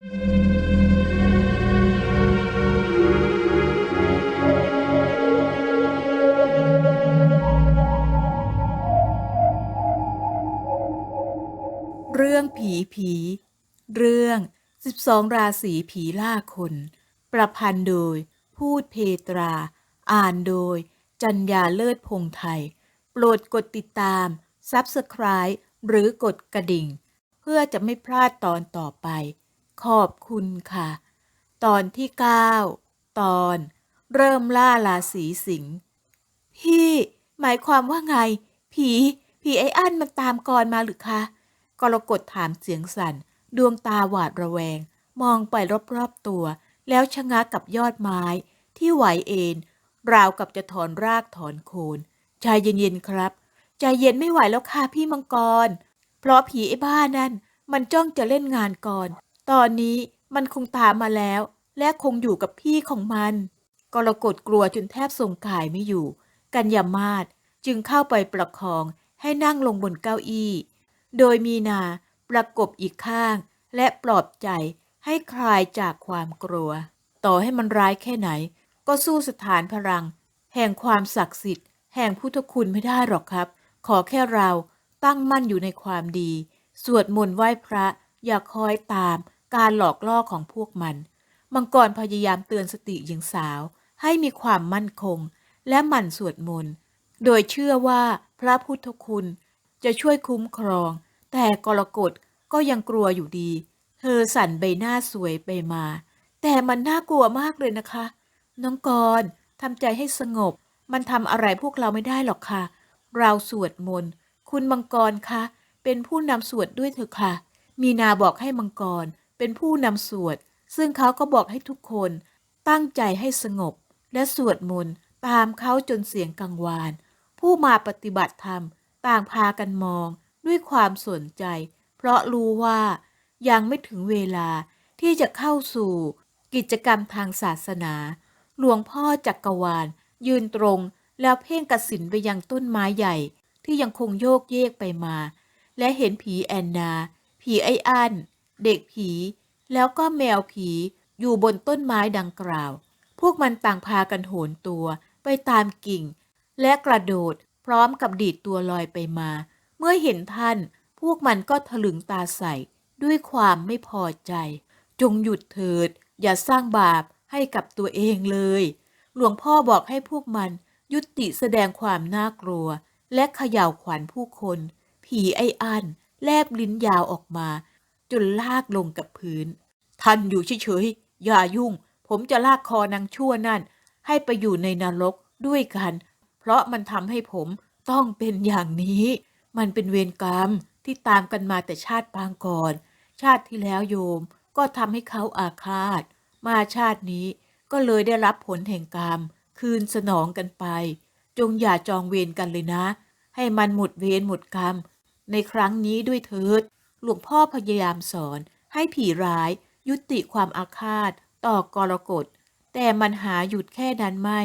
เรื่องผีผี เรื่อง 12 ราศีผีล่าคน ประพันธ์โดย พูดเพตรา อ่านโดย จัญญาเลิศพงไทย โปรดกดติดตาม Subscribe หรือกดกระดิ่ง เพื่อจะไม่พลาดตอนต่อไป ขอบคุณค่ะ ตอนที่ 9 ตอน เริ่มล่าราศีสิงห์พี่ หมายความว่าไง ผี ผีไอ้อั้นมันตามกรมาหรือคะกรกฎถามเสียงสั่น ดวงตาหวาดระแวง มองไปรอบๆตัว แล้วชะงักกับยอดไม้ ที่ไหวเอ็นราวกับจะถอนรากถอนโคนใจเย็นๆครับใจเย็นไม่ไหวแล้วค่ะพี่มังกร เพราะผีไอ้บ้านั่น มันจ้องจะเล่นงานก่อน ตอนนี้มันคงตามมาแล้ว และคงอยู่กับพี่ของมันกรกฎกลัวจนแทบทรงกายไม่อยู่ กัญญามาศจึงเข้าไปประคองให้นั่งลงบนเก้าอี้ โดยมีนาประกบอีกข้าง และปลอบใจให้คลายจากความกลัว ต่อให้มันร้ายแค่ไหน ก็สู้สถานพลัง แห่งความศักดิ์สิทธิ์ แห่งพุทธคุณไม่ได้หรอกครับ ขอแค่เราตั้งมั่นอยู่ในความดี สวดมนต์ไหว้พระอย่าคอยตาม การหลอกล่อของพวกมัน มังกรพยายามเตือนสติหญิงสาว ให้มีความมั่นคง และหมั่นสวดมนต์ โดยเชื่อว่าพระพุทธคุณจะช่วยคุ้มครอง แต่กรกฎก็ยังกลัวอยู่ดี เธอสั่นใบหน้าสวยไปมา แต่มันน่ากลัวมากเลยนะคะ น้องกรทำใจให้สงบ มันทำอะไรพวกเราไม่ได้หรอกค่ะ เราสวดมนต์ คุณมังกรคะ เป็นผู้นำสวดด้วยเถอะค่ะ มีนาบอกให้มังกร เป็นผู้นำสวด ซึ่งเขาก็บอกให้ทุกคนตั้งใจให้สงบ และสวดมนต์ตามเขาจนเสียงกังวาน ผู้มาปฏิบัติธรรม ต่างพากันมองด้วยความสนใจ เพราะรู้ว่ายังไม่ถึงเวลาที่จะเข้าสู่กิจกรรมทางศาสนา หลวงพ่อจักรวาล ยืนตรงแล้วเพ่งกระสินไปยังต้นไม้ใหญ่ ที่ยังคงโยกเยกไปมา และเห็นผีแอนนา ผีไอ้อัน เด็กผี แล้วก็แมวผีอยู่บนต้นไม้ดังกล่าว พวกมันต่างพากันโหนตัวไปตามกิ่ง และกระโดดพร้อมกับดีดตัวลอยไปมา เมื่อเห็นท่าน พวกมันก็ถลึงตาใส่ ด้วยความไม่พอใจ จงหยุดเถิด อย่าสร้างบาปให้กับตัวเองเลย หลวงพ่อบอกให้พวกมันยุติแสดงความน่ากลัว และเขย่าวขวัญผู้คน ผีไอ้อันแลบลิ้นยาวออกมา จนลากลงกับพื้น ท่านอยู่เฉยๆ อย่ายุ่ง ผมจะลากคอนางชั่วนั่น ให้ไปอยู่ในนรกด้วยกัน เพราะมันทำให้ผมต้องเป็นอย่างนี้ มันเป็นเวรกรรมที่ตามกันมาแต่ชาติปางก่อน ชาติที่แล้วโยมก็ทำให้เขาอาฆาต มาชาตินี้ก็เลยได้รับผลแห่งกรรม คืนสนองกันไป จงอย่าจองเวรกันเลยนะ ให้มันหมดเวรหมดกรรม ในครั้งนี้ด้วยเถิด หลวงพ่อพยายามสอนให้ผีร้าย ยุติความอาฆาต ต่อกรกฎ แต่มันหาหยุดแค่นั้นไม่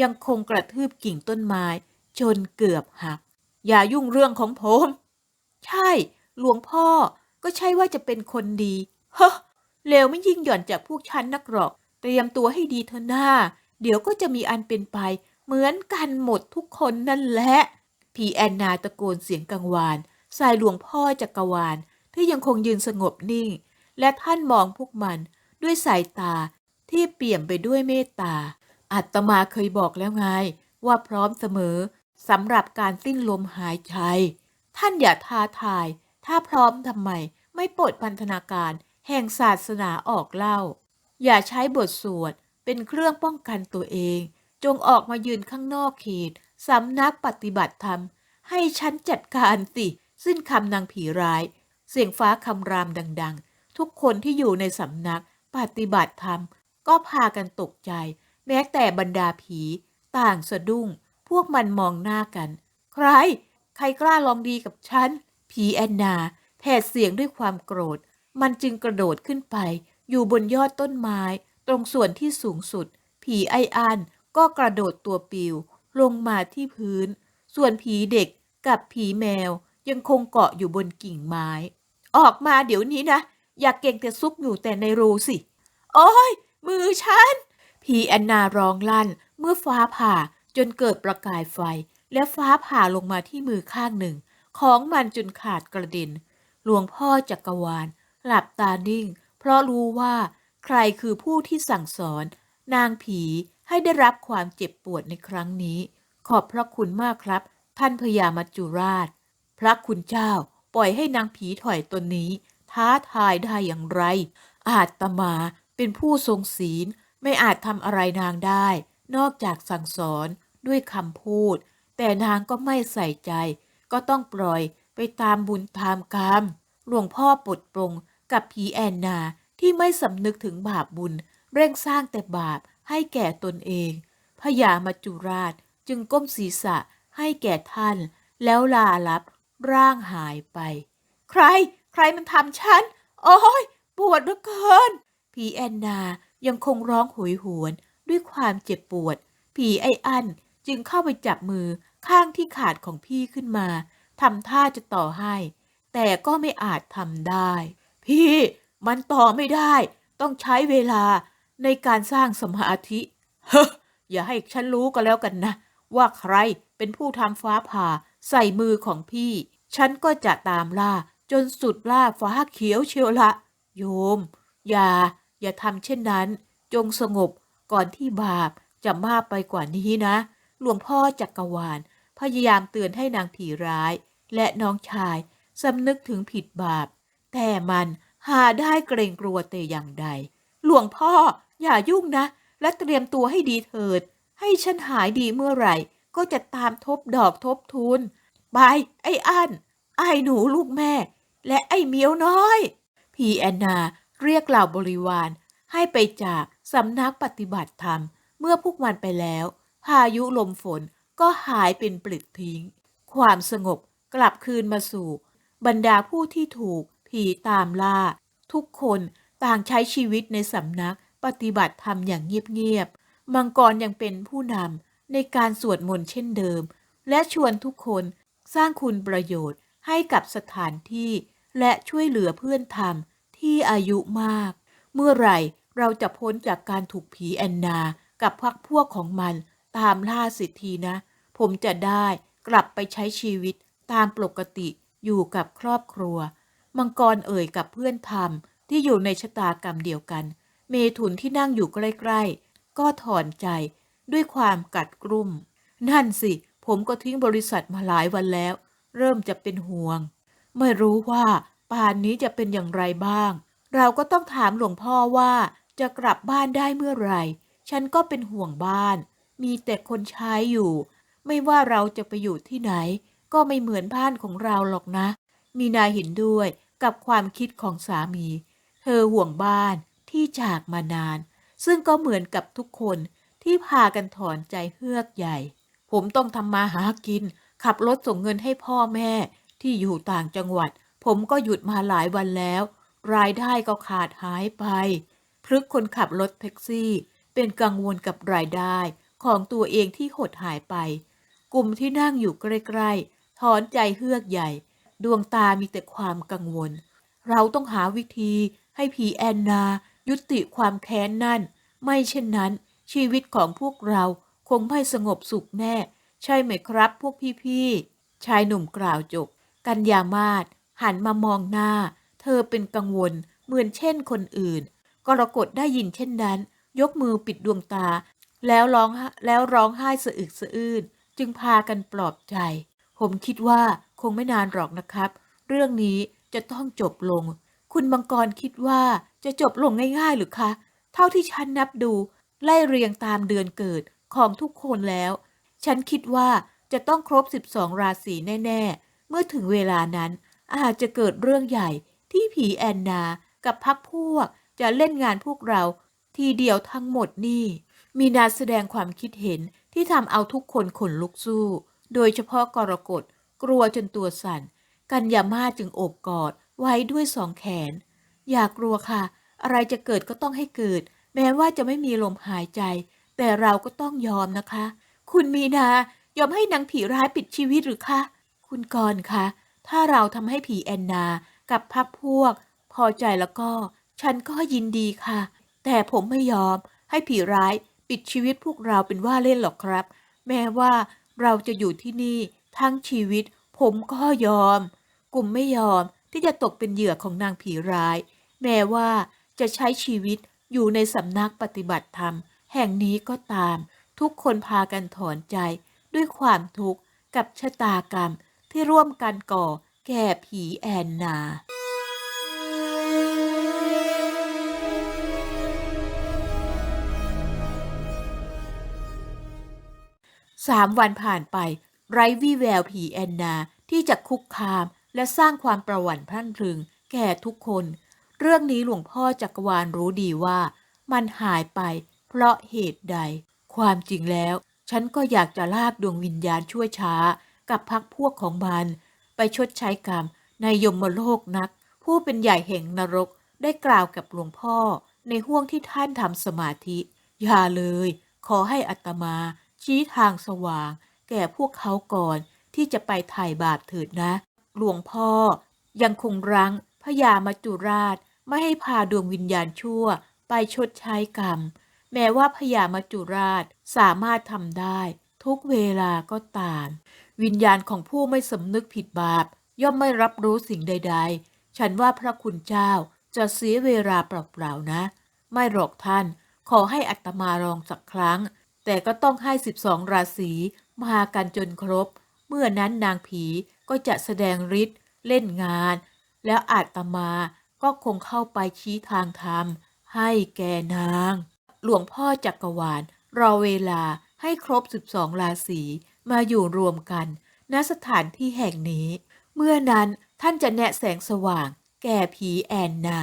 ยังคงกระทืบกิ่งต้นไม้ จนเกือบหัก อย่ายุ่งเรื่องของผม ใช่ หลวงพ่อก็ใช่ว่าจะเป็นคนดีเฮ้อเลวไม่ยิ่งหย่อนจากพวกฉันนักหรอก เตรียมตัวให้ดีเถอะหน้า เดี๋ยวก็จะมีอันเป็นไป เหมือนกันหมดทุกคนนั่นแหละผีแอนนาตะโกนเสียงกังวานใส่หลวงพ่อจักรวาล ที่ยังคงยืนสงบนิ่ง และท่านมองพวกมันด้วยสายตาที่เปี่ยมไปด้วยเมตตาอาตมาเคยบอกแล้วไง ว่าพร้อมเสมอสำหรับการสิ้นลมหายใจ ท่านอย่าท้าทาย ถ้าพร้อมทำไม ไม่ปลดพันธนาการแห่งศาสนาออกเล่า อย่าใช้บทสวดเป็นเครื่องป้องกันตัวเอง จงออกมายืนข้างนอกเขตสำนักปฏิบัติธรรม ให้ฉันจัดการสิ สิ้นคำนางผีร้าย เสียงฟ้าคำรามดัง ๆ ทุกคนที่อยู่ในสำนักปฏิบัติธรรม ก็พากันตกใจ แม้แต่บรรดาผี ต่างสะดุ้ง พวกมันมองหน้ากัน ใคร ใครกล้าลองดีกับฉัน ผีแอนนาแผดเสียงด้วยความโกรธ มันจึงกระโดดขึ้นไป อยู่บนยอดต้นไม้ ตรงส่วนที่สูงสุด ผีไออันก็กระโดดตัวปิว ลงมาที่พื้น ส่วนผีเด็กกับผีแมวยังคงเกาะอยู่บนกิ่งไม้ ออกมาเดี๋ยวนี้นะ อยากเก่งแต่ซุกอยู่แต่ในรูสิ โอ้ย มือฉัน พีแอนนาร้องลั่น เมื่อฟ้าผ่าจนเกิดประกายไฟ และฟ้าผ่าลงมาที่มือข้างหนึ่ง ของมันจนขาดกระเด็น หลวงพ่อจักรวาล หลับตานิ่ง เพราะรู้ว่าใครคือผู้ที่สั่งสอน นางผีให้ได้รับความเจ็บปวดในครั้งนี้ ขอบพระคุณมากครับ ท่านพญามัจจุราช พระคุณเจ้า ปล่อยให้นางผีถอยตนนี้ ท้าทายได้อย่างไร อาตมาเป็นผู้ทรงศีลไม่อาจทำอะไรนางได้ นอกจากสั่งสอนด้วยคำพูด แต่นางก็ไม่ใส่ใจ ก็ต้องปล่อยไปตามบุญตามกรรมหลวงพ่อปลดปลงกับผีแอนนาที่ไม่สำนึกถึงบาปบุญ เร่งสร้างแต่บาปให้แก่ตนเองพญามัจจุราชจึงก้มศีรษะให้แก่ท่าน แล้วลาลับ ร่างหายไป ใคร ใครมันทำฉัน โอ้ยปวดเหลือเกิน ผีแอนนายังคงร้องโหยหวนด้วยความเจ็บปวด ผีไออันจึงเข้าไปจับมือข้างที่ขาดของพี่ขึ้นมาทำท่าจะต่อให้ แต่ก็ไม่อาจทำได้ พี่มันต่อไม่ได้ ต้องใช้เวลาในการสร้างสมาธิ เฮ้ออย่าให้ฉันรู้ก็แล้วกันนะ ว่าใครเป็นผู้ทำฟ้าผ่าใส่มือของพี่ ฉันก็จะตามล่าจนสุดล่าฟ้าเขียวเชียวละ โยม อย่า อย่าทำเช่นนั้น จงสงบก่อนที่บาปจะมากไปกว่านี้นะ หลวงพ่อจักรวาล พยายามเตือนให้นางผีร้าย และน้องชายสำนึกถึงผิดบาป แต่มันหาได้เกรงกลัวแต่อย่างใด หลวงพ่ออย่ายุ่งนะ และเตรียมตัวให้ดีเถิด ให้ฉันหายดีเมื่อไหร่ ก็จะตามทบดอกทบทุน ไปไอ้อันไอ้หนูลูกแม่ และไอ้เมียวน้อย พีแอนนาเรียกเหล่าบริวาร ให้ไปจากสำนักปฏิบัติธรรม เมื่อพวกมันไปแล้ว พายุลมฝนก็หายเป็นปลิดทิ้ง ความสงบกลับคืนมาสู่ บรรดาผู้ที่ถูกผีตามล่า ทุกคนต่างใช้ชีวิตในสำนักปฏิบัติธรรมอย่างเงียบๆ มังกรยังเป็นผู้นำในการสวดมนต์เช่นเดิม และชวนทุกคน สร้างคุณประโยชน์ให้กับสถานที่ และช่วยเหลือเพื่อนธรรมที่อายุมาก เมื่อไหร่เราจะพ้นจากการถูกผีแอนนา กับพักพวกของมัน ตามล่าสิทธีนะ ผมจะได้กลับไปใช้ชีวิตตามปกติอยู่กับครอบครัว มังกรเอ่ยกับเพื่อนธรรมที่อยู่ในชะตากรรมเดียวกัน เมถุนที่นั่งอยู่ใกล้ ๆ ก็ถอนใจด้วยความกัดกรุ่ม นั่นสิ ผมก็ทิ้งบริษัทมาหลายวันแล้ว เริ่มจะเป็นห่วง ไม่รู้ว่าป่านนี้จะเป็นอย่างไรบ้าง เราก็ต้องถามหลวงพ่อว่าจะกลับบ้านได้เมื่อไหร่ ฉันก็เป็นห่วงบ้าน มีแต่คนใช้อยู่ ไม่ว่าเราจะไปอยู่ที่ไหน ก็ไม่เหมือนบ้านของเราหรอกนะ มีนาเห็นด้วยกับความคิดของสามี เธอห่วงบ้านที่จากมานาน ซึ่งก็เหมือนกับทุกคนที่พากันถอนใจเฮือกใหญ่ ผมต้องทำมาหากิน ขับรถส่งเงินให้พ่อแม่ที่อยู่ต่างจังหวัด ผมก็หยุดมาหลายวันแล้ว รายได้ก็ขาดหายไปพฤกคนขับรถแท็กซี่ เป็นกังวลกับรายได้ของตัวเองที่หดหายไป กลุ่มที่นั่งอยู่ใกล้ๆถอนใจเฮือกใหญ่ ดวงตามีแต่ความกังวล เราต้องหาวิธีให้ผีแอนนา ยุติความแค้นนั่น ไม่เช่นนั้น ชีวิตของพวกเรา งไม่สงบสุขแน่ ใช่ไหมครับ พวกพี่ๆชายหนุ่มกล่าวจบ กัญญามาศหันมามองหน้า เธอเป็นกังวล เหมือนเช่นคนอื่น กรกฎได้ยินเช่นนั้น ยกมือปิดดวงตา แล้วร้องแล้วร้องไห้สะอึกสะอื้นจึงพากันปลอบใจ ผมคิดว่าคงไม่นานหรอกนะครับ เรื่องนี้จะต้องจบลง คุณมังกรคิดว่าจะจบลงง่ายๆหรือคะ เท่าที่ฉันนับดู ไล่เรียงตามเดือนเกิด ของทุกคนแล้ว ฉันคิดว่าจะต้องครบ 12 ราศีแน่ ๆ เมื่อถึงเวลานั้น อาจจะเกิดเรื่องใหญ่ที่ผีแอนนากับพักพวกจะเล่นงานพวกเรา ทีเดียวทั้งหมดนี่ มีนาแสดงความคิดเห็นที่ทำเอาทุกคนขนลุกสู้ โดยเฉพาะกรกฎกลัวจนตัวสั่น กัญญามาจึงโอบกอดไว้ด้วยสองแขน อย่ากลัวค่ะ อะไรจะเกิดก็ต้องให้เกิด แม้ว่าจะไม่มีลมหายใจ แต่เราก็ต้องยอมนะคะ คุณมีนายอมให้นางผีร้ายปิดชีวิตหรือคะ คุณกรณ์คะ ถ้าเราทำให้ผีแอนนา กับพักพวก พอใจแล้วก็ ฉันก็ยินดีค่ะ แต่ผมไม่ยอมให้ผีร้ายปิดชีวิตพวกเราเป็นว่าเล่นหรอกครับ แม้ว่าเราจะอยู่ที่นี่ทั้งชีวิต ผมก็ยอม กลุ่มไม่ยอมที่จะตกเป็นเหยื่อของนางผีร้าย แม้ว่าจะใช้ชีวิตอยู่ในสำนักปฏิบัติธรรม แห่งนี้ก็ตาม ทุกคนพากันถอนใจด้วยความทุกข์กับชะตากรรมที่ร่วมกันก่อแก่ผีแอนนาสามวันผ่านไป ไร้วี่แววผีแอนนาที่จะคุกคามและสร้างความประหวั่นพรั่นพรึง แก่ทุกคน เรื่องนี้หลวงพ่อจักรวาลรู้ดีว่า มันหายไป เพราะเหตุใด ความจริงแล้ว ฉันก็อยากจะลากดวงวิญญาณชั่วช้า กับพักพวกของมัน ไปชดใช้กรรมในยมโลกนัก ผู้เป็นใหญ่แห่งนรกได้กล่าวกับหลวงพ่อ ในห่วงที่ท่านทำสมาธิ อย่าเลย ขอให้อัตมา ชี้ทางสว่าง แก่พวกเขาก่อนที่จะไปถ่ายบาปเถิดนะ หลวงพ่อ ยังคงรั้งพญามัจจุราชไม่ให้พาดวงวิญญาณชั่วไปชดใช้กรรม แม้ว่าพญามัจจุราชสามารถทำได้ ทุกเวลาก็ตาม วิญญาณของผู้ไม่สำนึกผิดบาป ย่อมไม่รับรู้สิ่งใด ๆ ฉันว่าพระคุณเจ้าจะเสียเวลาเปล่าๆนะ ไม่หรอกท่าน ขอให้อัตมาลองสักครั้ง แต่ก็ต้องให้12ราศีมากันจนครบ เมื่อนั้นนางผีก็จะแสดงฤทธิ์เล่นงาน แล้วอาตมาก็คงเข้าไปชี้ทางธรรมให้แก่นาง หลวงพ่อจักรวาล รอเวลาให้ครบ 12 ราศีมาอยู่รวมกัน ณสถานที่แห่งนี้ เมื่อนั้นท่านจะแนะแสงสว่าง แก่ผีแอนนา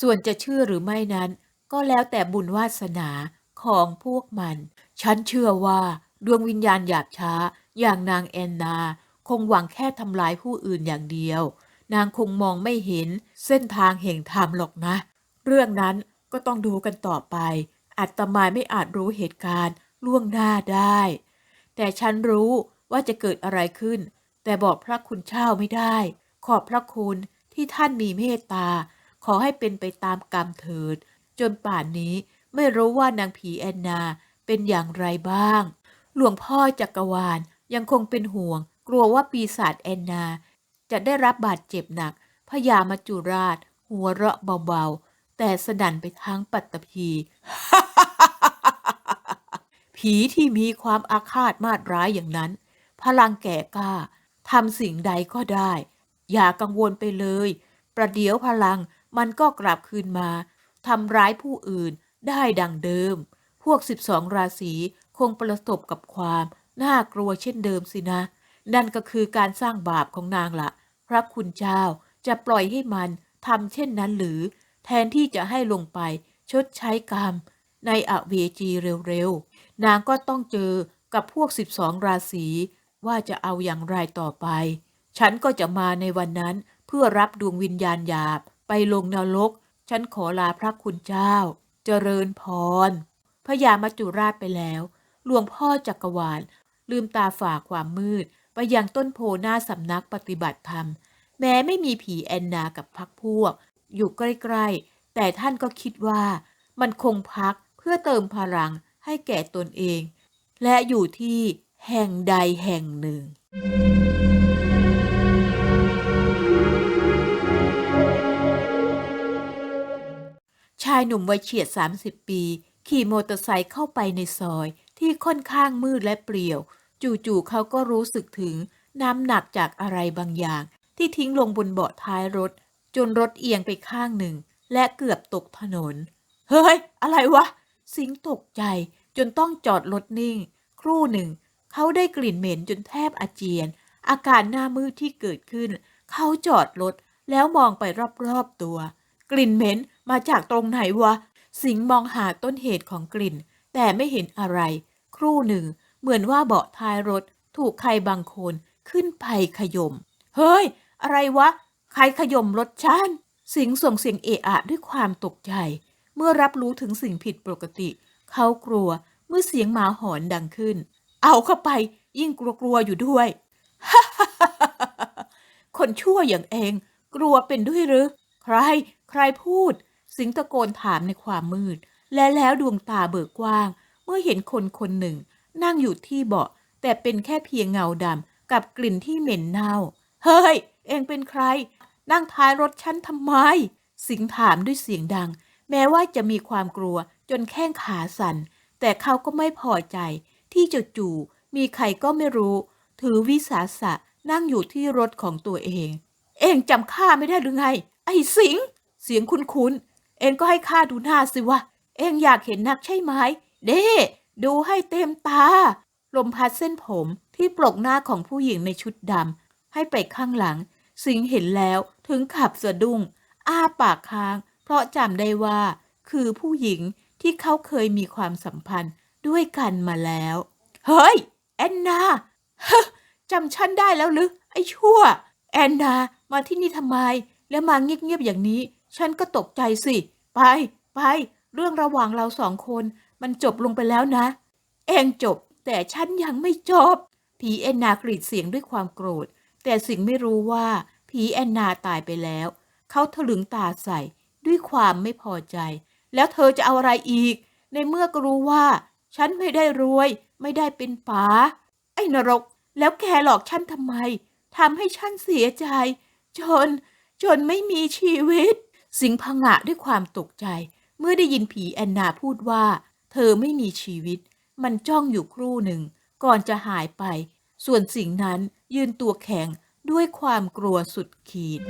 ส่วนจะเชื่อหรือไม่นั้น ก็แล้วแต่บุญวาสนาของพวกมัน ฉันเชื่อว่าดวงวิญญาณหยาบช้า อย่างนางแอนนา คงหวังแค่ทำลายผู้อื่นอย่างเดียว นางคงมองไม่เห็นเส้นทางแห่งธรรมหรอกนะ เรื่องนั้นก็ต้องดูกันต่อไป อาตมาไม่อาจรู้เหตุการณ์ล่วงหน้าได้ แต่ฉันรู้ว่าจะเกิดอะไรขึ้น แต่บอกพระคุณเจ้าไม่ได้ ขอบพระคุณที่ท่านมีเมตตา ขอให้เป็นไปตามกรรมเถิด จนป่านนี้ไม่รู้ว่านางผีแอนนาเป็นอย่างไรบ้าง หลวงพ่อจักรวาลยังคงเป็นห่วง กลัวว่าปีศาจแอนนา จะได้รับบาดเจ็บหนักพญามัจจุราช หัวเราะเบาๆ แต่สนั่นไปทั้งปัตตภี ผีที่มีความอาฆาตมาดร้ายอย่างนั้น พลังแก่กล้าทำสิ่งใดก็ได้ อย่ากังวลไปเลย ประเดี๋ยวพลังมันก็กลับคืนมาทำร้ายผู้อื่นได้ดังเดิม พวก 12 ราศีคงประสบกับความน่ากลัวเช่นเดิมสินะ นั่นก็คือการสร้างบาปของนางละพระคุณเจ้าจะปล่อยให้มันทำเช่นนั้นหรือ แทนที่จะให้ลงไปชดใช้กรรม ในอเวจีเร็วๆ นางก็ต้องเจอกับพวก 12 ราศีว่าจะเอาอย่างไรต่อไป ฉันก็จะมาในวันนั้นเพื่อรับดวงวิญญาณหยาบไปลงนรก ฉันขอลาพระคุณเจ้า เจริญพรพญามัจจุราชไปแล้ว หลวงพ่อจักรวาล ลืมตาฝ่าความมืด ไปยังต้นโพหน้าสำนักปฏิบัติธรรม แม้ไม่มีผีแอนนากับพักพวก อยู่ใกล้ ๆ แต่ท่านก็คิดว่ามันคงพัก พื่อเติมพลังให้แก่ตนเอง และอยู่ที่แห่งใดแห่งหนึ่ง ชายหนุ่มวัยเฉียด 30 ปี ขี่มอเตอร์ไซค์เข้าไปในซอยที่ค่อนข้างมืดและเปลี่ยว จู่ๆเขาก็รู้สึกถึงน้ำหนักจากอะไรบางอย่าง ที่ทิ้งลงบนเบาะท้ายรถ จนรถเอียงไปข้างหนึ่ง และเกือบตกถนน เฮ้ย อะไรวะ สิงตกใจจนต้องจอดรถนิ่ง ครู่หนึ่ง เขาได้กลิ่นเหม็นจนแทบอาเจียน อาการหน้ามืดที่เกิดขึ้น เขาจอดรถแล้วมองไปรอบๆตัว กลิ่นเหม็นมาจากตรงไหนวะ สิงมองหาต้นเหตุของกลิ่น แต่ไม่เห็นอะไร ครู่หนึ่ง เหมือนว่าเบาะท้ายรถ ถูกใครบางคนขึ้นไปขยม เฮ้ย อะไรวะ ใครขยมรถฉันสิงส่งเสียงเอะอะด้วยความตกใจ เมื่อรับรู้ถึงสิ่งผิดปกติ เขากลัวเมื่อเสียงหมาหอนดังขึ้น เอาเข้าไปยิ่งกลัวๆอยู่ด้วย คนชั่วอย่างเอง กลัวเป็นด้วยหรือ ใคร ใครพูด สิงตะโกนถามในความมืด และแล้วดวงตาเบิกกว้าง เมื่อเห็นคนคนหนึ่ง นั่งอยู่ที่เบาะ แต่เป็นแค่เพียงเงาดำกับกลิ่นที่เหม็นเน่า เฮ้ย เองเป็นใคร นั่งท้ายรถฉันทำไม สิงถามด้วยเสียงดัง แม้ว่าจะมีความกลัวจนแข้งขาสั่น แต่เขาก็ไม่พอใจ ที่จู่ๆมีใครก็ไม่รู้ ถือวิสาสะนั่งอยู่ที่รถของตัวเอง เองจำข้าไม่ได้หรือไง ไอ้สิง เสียงคุ้นๆ เองก็ให้ข้าดูหน้าสิวะ เองอยากเห็นนักใช่ไหม เด้ดูให้เต็มตา ลมพัดเส้นผมที่ปลกหน้าของผู้หญิงในชุดดำให้ไปข้างหลัง สิงเห็นแล้วถึงขับสะดุ้ง อ้าปากค้าง เพราะจำได้ว่า คือผู้หญิงที่เขาเคยมีความสัมพันธ์ด้วยกันมาแล้ว เฮ้ย แอนนาฮจำฉันได้แล้วหรือไอ้ชั่ว แอนนา มาที่นี่ทำไม แล้วมาเงียบๆอย่างนี้ ฉันก็ตกใจสิ ไป ไป เรื่องระหว่างเราสองคน มันจบลงไปแล้วนะ เองจบ แต่ฉันยังไม่จบ ผีแอนนากรีดเสียงด้วยความโกรธ แต่สิ่งไม่รู้ว่าผีแอนนาตายไปแล้ว เขาถลึงตาใส่ ด้วยความไม่พอใจ แล้วเธอจะเอาอะไรอีก ในเมื่อก็รู้ว่า ฉันไม่ได้รวย ไม่ได้เป็นป๋าไอ้นรก แล้วแกหลอกฉันทำไมทำให้ฉันเสียใจ จน จนไม่มีชีวิต สิงห์ผงะด้วยความตกใจ เมื่อได้ยินผีแอนนาพูดว่า เธอไม่มีชีวิต มันจ้องอยู่ครู่หนึ่ง ก่อนจะหายไป ส่วนสิ่งนั้นยืนตัวแข็งด้วยความกลัวสุดขีด